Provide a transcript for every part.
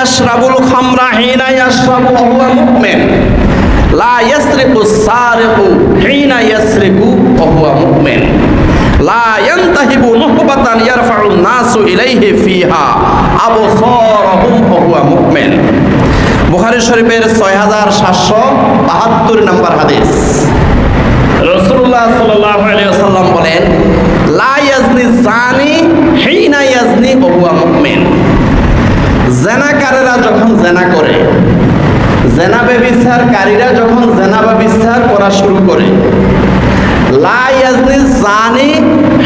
ইয়াশরাবু ওয়া হুয়া মুমিন। লা ইয়াসরিকু সারিকু হিনা ইয়াসরিকু, হুয়া মুমিন। লা ইয়ানতাহিবু নুহবাতান ইয়ারফাউ নাসু ইলাইহি ফিহা, আবসারহুম, হুয়া মুমিন। বুখারী শরীফের 6772 নম্বর হাদিস। রাসূলুল্লাহ সাল্লাল্লাহু বলেন, লা ইয়াজনি জানি হিনা ইয়াজনি, হুয়া মুমিন। জেনাকারেরা যখন জেনা করে, জেনা ব্যবিচারকারীরা যখন জেনা ব্যবিচার করা শুরু করে, লা ইয়াজনি জানি,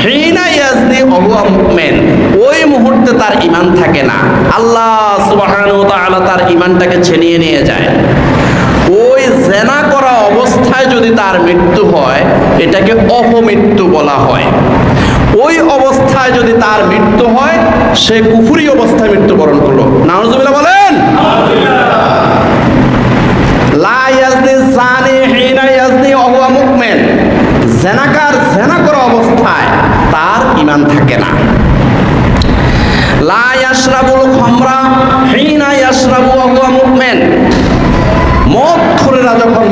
হিনা ইয়াজনি ওয়া মুমিন। ওই মুহূর্তে তার ঈমান থাকে না। আল্লাহ সুবহানাহু ওয়া তাআলা তার ঈমানটাকে ছিনিয়ে নিয়ে যায়। ওই জেনা করা অবস্থায় যদি তার মৃত্যু হয়, এটাকে অপমৃত্যু বলা হয়। ওই অবস্থায় যদি তার মৃত্যু হয়, সে কুফুরি অবস্থায় মৃত্যুবরণ করল। নাউজুবিল্লাহ বলেন।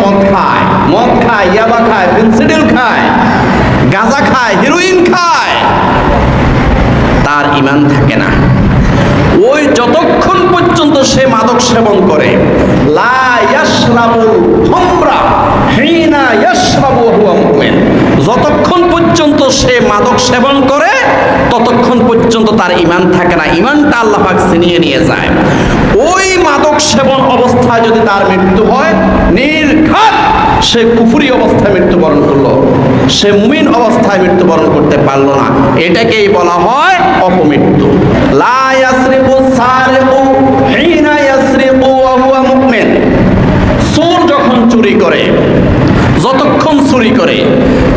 মদ খায় মদ খায়, ইয়াবা খায় খায়, গাঁজা খায়, হিরোইন খায় তার ইমান থাকে না ওই যতক্ষণ পর্যন্ত সে মাদক সেবন করে। যতক্ষণ পর্যন্ত সে মাদক সেবন করে, ততক্ষণ পর্যন্ত তার ইমান থাকে না। ইমানটা আল্লাহ পাক ছিনিয়ে নিয়ে যায়। ওই মাদক সেবন অবস্থায় যদি তার মৃত্যু হয়, নির্ঘাত সে কুফুরি অবস্থায় মৃত্যুবরণ করল। সে মুমিন অবস্থায় মৃত্যুবরণ করতে পারল না। এটাকেই বলা হয় অপমৃত্যু। লা ইয়াসরিকু সারিকু হিনা ইয়াসরিকু ওয়া হুয়া মুমিন চোর যখন চুরি করে যতক্ষণ চুরি করে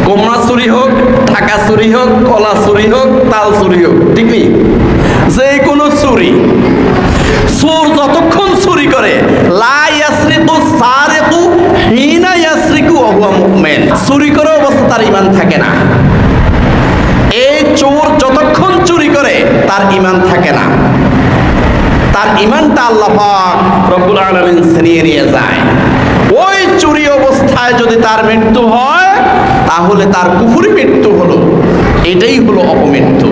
কোমড়া চুরি হোক ঢাকা চুরি হোক, কলা চুরি হোক, তাল চুরি হোক, ঠিক নেই? যে কোনো চুরি, চোর যতক্ষণ চুরি করে, লা ইয়াসরিকু সারিকু, হিনা ইয়াসরিকু ওয়া হুয়া মুমিন। চুরি করে অবস্থা তার ঈমান থাকে না। এই চোর যতক্ষণ চুরি করে, তার ঈমান থাকে না। তার ইমানটা আল্লাহ রব্বুল আলামিন ছিনিয়ে নিয়ে যায়। ওই চুরি অবস্থায় যদি তার মৃত্যু হয় তাহলে তার কুফুরি মৃত্যু হলো। এটাই হলো অপমৃত্যু।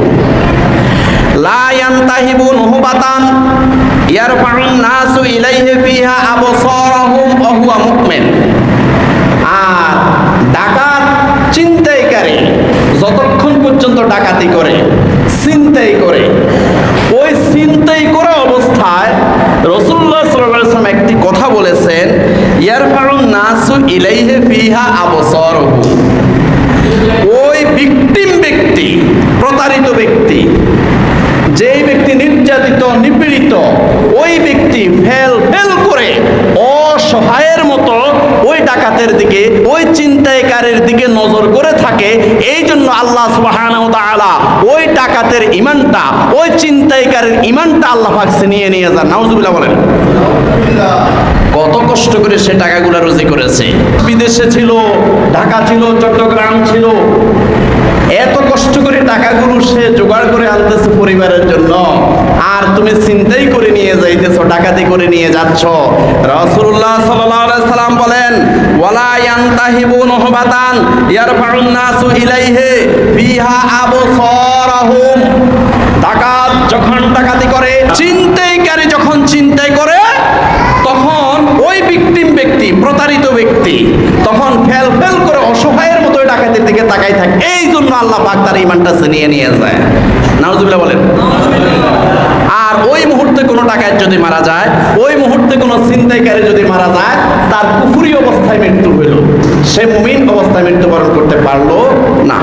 আবসারাহুম ডাকাত চিন্তাইকারী যতক্ষণ পর্যন্ত ডাকাতি করে, চিন্তাই করে। ওই চিন্তাই করা অবস্থায় রসুল্লাহ একটি কথা বলেছেন, ইয়ারফাউন নাসু ইলাইহে ফিহা আবসরহু অসহায়ের মতো ওই ডাকাতের দিকে, ওই চিন্তায়কারের দিকে নজর করে থাকে। এই জন্য আল্লাহ সুবহানাহু ওয়া ওই ডাকাতের ইমানটা ওই চিন্তায়কারের ইমানটা আল্লাহ পাক নিয়ে নিয়ে যান। নাউজুবিল্লাহ বলেন। কত কষ্ট করে সে টাকাগুলো রুজি করেছে। বিদেশে ছিল, ঢাকা ছিল, চট্টগ্রাম ছিল। এত কষ্ট করে টাকাগুলো সে জোগাড় করে আনতেছে। আর তুমি চিন্তাই করে নিয়ে যাইতেছো, ডাকাতি করে নিয়ে যাচ্ছ। রসুল্লাহ সাল্লাম বলেন ডাকাত যখন ডাকাতি করে, চিন্তাইকারী যখন চিন্তাই করে তখন ওই ভিকটিম ব্যক্তি প্রতারিত ব্যক্তি তখন ফেল ফেল করে অসহায়ের মতো ওই ডাকাতির দিকে তাকাই থাকে। এই জন্য আল্লাহ পাক তার ইমানটা ছিনিয়ে নিয়ে যায়। নাউজুবিল্লাহ বলেন। আর ওই মুহূর্তে কোনো ডাকাত যদি মারা যায়, ওই মুহূর্তে কোনো ছিনতাইকারী যদি মারা যায়, তার কুফুরি অবস্থায় মৃত্যু হইল। সে মুমিন অবস্থায় মৃত্যুবরণ করতে পারল না।